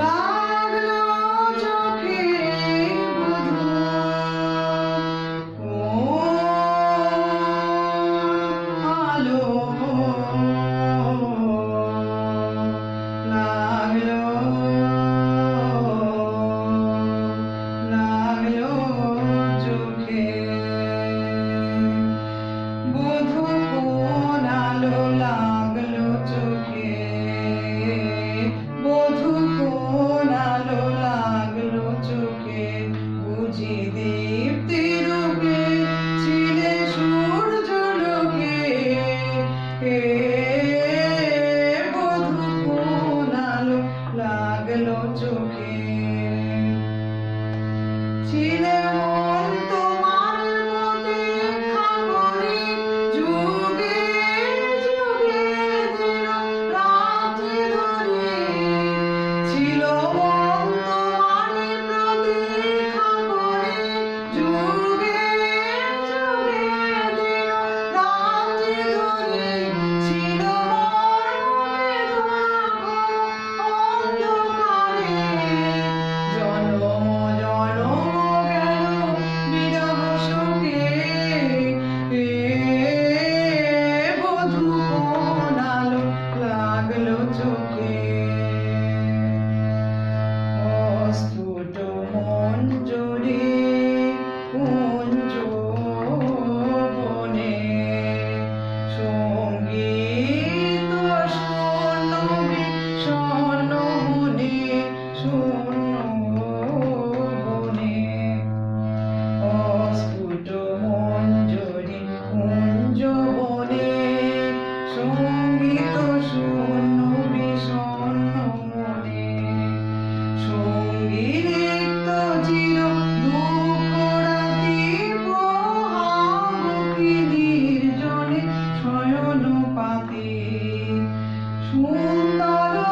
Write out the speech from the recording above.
몰라. এমন আলো লাগল চোখে। বুঝি দীপ্তি রূপে ছিলে সূর্য লোকে। বধু কোন আলো লাগল চোখে। ছিলে পোহাবুকি নির্জনে শয়ন পাতে। সুন্দর